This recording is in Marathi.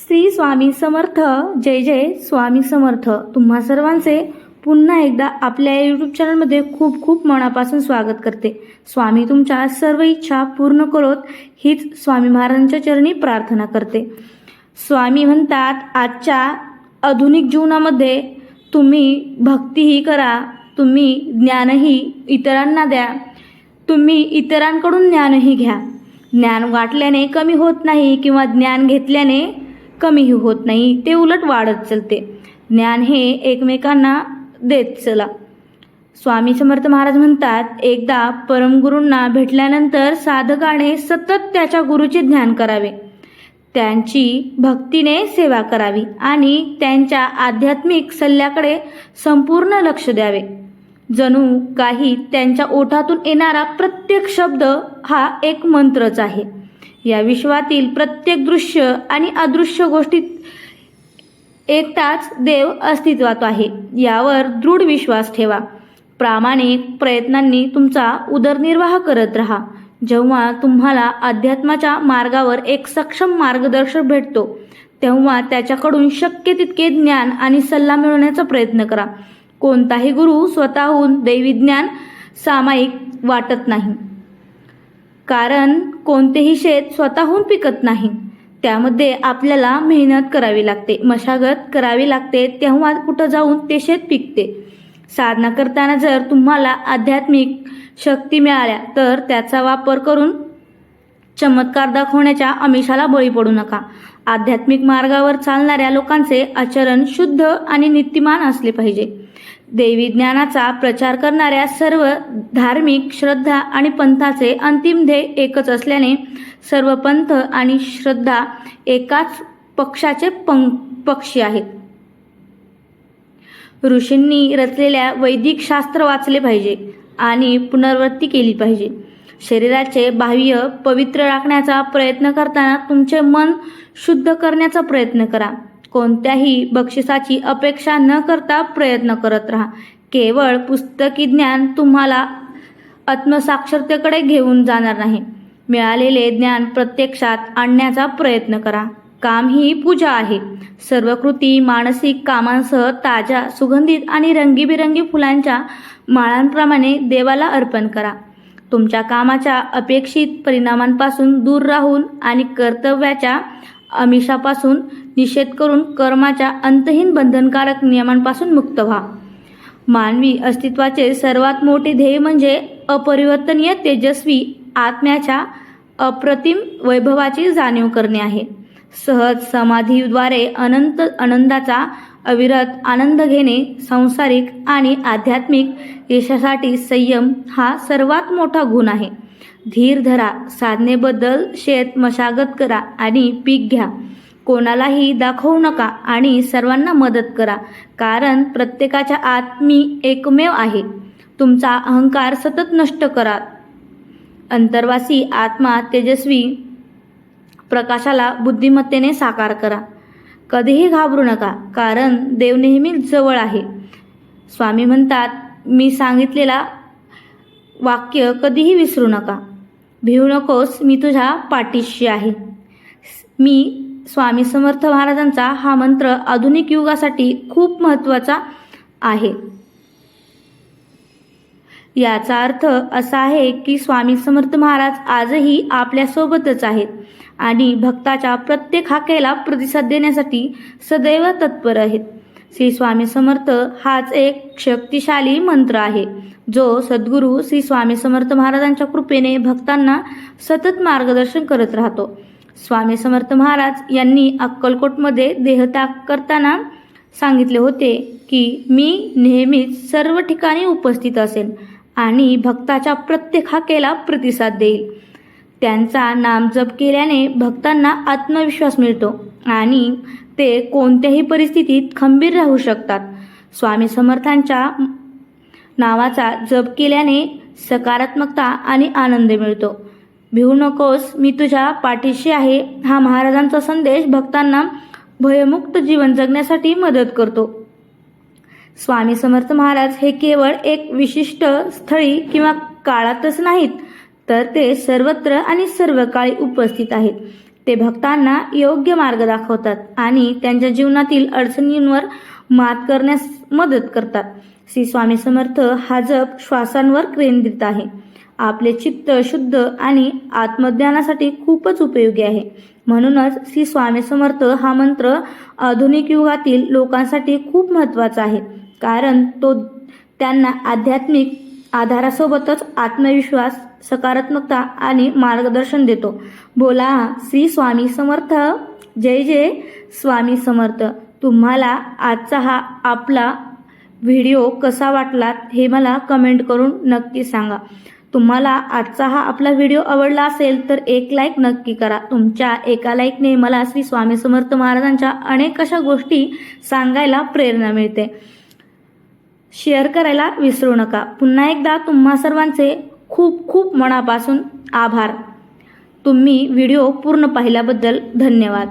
श्री स्वामी समर्थ जय जय स्वामी समर्थ. तुम्हा सर्वांचे पुन्हा एकदा आपल्या यूट्यूब चॅनलमध्ये खूप खूप मनापासून स्वागत करते. स्वामी तुमच्या सर्व इच्छा पूर्ण करोत हीच स्वामी महाराजांच्या चरणी प्रार्थना करते. स्वामी म्हणतात आजच्या आधुनिक जीवनामध्ये तुम्ही भक्तीही करा तुम्ही ज्ञानही इतरांना द्या तुम्ही इतरांकडून ज्ञानही घ्या. ज्ञान वाटल्याने कमी होत नाही किंवा ज्ञान घेतल्याने कमीही होत नाही ते उलट वाढत चलते. ज्ञान हे एकमेकांना देत चला. स्वामी समर्थ महाराज म्हणतात एकदा परमगुरूंना भेटल्यानंतर साधकाने सतत त्याच्या गुरुचे ध्यान करावे. त्यांची भक्तीने सेवा करावी आणि त्यांच्या आध्यात्मिक सल्ल्याकडे संपूर्ण लक्ष द्यावे. जणू काही त्यांच्या ओठातून येणारा प्रत्येक शब्द हा एक मंत्रच आहे. या विश्वातील प्रत्येक दृश्य आणि अदृश्य गोष्टीत एकटाच देव अस्तित्वात आहे. यावर दृढ विश्वास ठेवा. प्रामाणिक प्रयत्नांनी तुमचा उदरनिर्वाह करत राहा. जेव्हा तुम्हाला अध्यात्माच्या मार्गावर एक सक्षम मार्गदर्शक भेटतो तेव्हा त्याच्याकडून शक्य तितके ज्ञान आणि सल्ला मिळवण्याचा प्रयत्न करा. कोणताही गुरु स्वतःहून दैवीज्ञान सामायिक वाटत नाही. कारण कोणतेही शेत स्वतःहून पिकत नाही. त्यामध्ये आपल्याला मेहनत करावी लागते मशागत करावी लागते तेव्हा कुठं जाऊन ते शेत पिकते. साधना करताना जर तुम्हाला आध्यात्मिक शक्ती मिळाल्या तर त्याचा वापर करून चमत्कार दाखवण्याच्या अमिषाला बळी पडू नका. आध्यात्मिक मार्गावर चालणाऱ्या लोकांचे आचरण शुद्ध आणि नीतिमान असले पाहिजे. देवी ज्ञानाचा प्रचार करणाऱ्या सर्व धार्मिक श्रद्धा आणि पंथाचे अंतिम ध्येय एकच असल्याने सर्व पंथ आणि श्रद्धा एकाच पक्षाचे पं पक्षी आहेत. ऋषींनी रचलेल्या वैदिक शास्त्र वाचले पाहिजे आणि पुनरावृत्ती केली पाहिजे. शरीराचे बाह्य पवित्र राखण्याचा प्रयत्न करताना तुमचे मन शुद्ध करण्याचा प्रयत्न करा. कोणत्याही बक्षिसाची अपेक्षा न करता प्रयत्न करत राहा. केवळ पुस्तकी ज्ञान तुम्हाला आत्मसाक्षरतेकडे घेऊन जाणार नाही. मिळालेले ज्ञान प्रत्यक्षात आणण्याचा प्रयत्न करा. काम ही पूजा आहे. सर्व कृती मानसिक कामांसह ताज्या सुगंधित आणि रंगीबिरंगी फुलांच्या माळांप्रमाणे देवाला अर्पण करा. तुमच्या कामाच्या अपेक्षित परिणामांपासून दूर राहून आणि कर्तव्याच्या अमिषापासून निषेध करून कर्माच्या अंतहीन बंधनकारक नियमांपासून मुक्त व्हा. मानवी अस्तित्वाचे सर्वात मोठे ध्येय म्हणजे अपरिवर्तनीय तेजस्वी आत्म्याच्या अप्रतिम वैभवाची जाणीव करणे आहे. सहज समाधीद्वारे अनंत आनंदाचा अविरत आनंद घेणे सांसारिक आणि आध्यात्मिक यशासाठी संयम हा सर्वात मोठा गुण आहे. धीर धरा साधनेबद्दल शेत मशागत करा आणि पीक घ्या. कोणालाही दाखवू नका आणि सर्वांना मदत करा कारण प्रत्येकाच्या आत मी एकमेव आहे. तुमचा अहंकार सतत नष्ट करा. अंतर्वासी आत्मा तेजस्वी प्रकाशाला बुद्धिमत्तेने साकार करा. कधीही घाबरू नका कारण देव नेहमी जवळ आहे. स्वामी म्हणतात मी सांगितलेला वाक्य कधीही विसरू नका. भिवू नकोस मी तुझ्या पाठीशी आहे. मी स्वामी समर्थ महाराजांचा हा मंत्र आधुनिक युगासाठी खूप महत्त्वाचा आहे. याचा अर्थ असा आहे की स्वामी समर्थ महाराज आजही आपल्यासोबतच आहेत आणि भक्ताच्या प्रत्येक हाकेला प्रतिसाद देण्यासाठी सदैव तत्पर आहेत. श्री स्वामी समर्थ हाच एक शक्तिशाली मंत्र आहे जो सद्गुरू श्री स्वामी समर्थ महाराजांच्या कृपेने भक्तांना सतत मार्गदर्शन करत राहतो. स्वामी समर्थ महाराज यांनी अक्कलकोटमध्ये देहत्याग करताना सांगितले होते की मी नेहमीच सर्व ठिकाणी उपस्थित असेन आणि भक्ताच्या प्रत्येक हाकेला प्रतिसाद देईल. त्यांचा नामजप केल्याने भक्तांना आत्मविश्वास मिळतो आणि ते कोणत्याही परिस्थितीत खंबीर राहू शकतात. स्वामी समर्थांच्या नावाचा जप केल्याने सकारात्मकता आणि आनंद मिळतो. भिवू नकोस मी तुझ्या पाठीशी आहे हा महाराजांचा संदेश भक्तांना भयमुक्त जीवन जगण्यासाठी मदत करतो. स्वामी समर्थ महाराज हे केवळ एक विशिष्ट स्थळी किंवा काळातच नाहीत तर ते सर्वत्र आणि सर्व काळी उपस्थित आहेत. ते भक्तांना योग्य मार्ग दाखवतात आणि त्यांच्या जीवनातील अडचणींवर मात करण्यास मदत करतात. श्री स्वामी समर्थ हा जप श्वासांवर केंद्रित आहे. आपले चित्त शुद्ध आणि आत्मज्ञानासाठी खूपच उपयोगी आहे. म्हणूनच श्री स्वामी समर्थ हा मंत्र आधुनिक युगातील लोकांसाठी खूप महत्त्वाचा आहे. कारण तो त्यांना आध्यात्मिक आधारासोबतच आत्मविश्वास सकारात्मकता आणि मार्गदर्शन देतो. बोला श्री स्वामी समर्थ. जय जय स्वामी समर्थ. तुम्हाला आजचा हा आपला व्हिडिओ कसा वाटला हे मला कमेंट करून नक्की सांगा. तुम्हाला आजचा हा आपला व्हिडिओ आवडला असेल तर एक लाईक नक्की करा. तुमच्या एका लाईकने मला श्री स्वामी समर्थ महाराजांच्या अनेक अशा गोष्टी सांगायला प्रेरणा मिळते. शेअर करायला विसरू नका. पुन्हा एकदा तुम्हा सर्वांचे खूप खूप मनापासून आभार. तुम्ही व्हिडिओ पूर्ण पाहिल्याबद्दल धन्यवाद.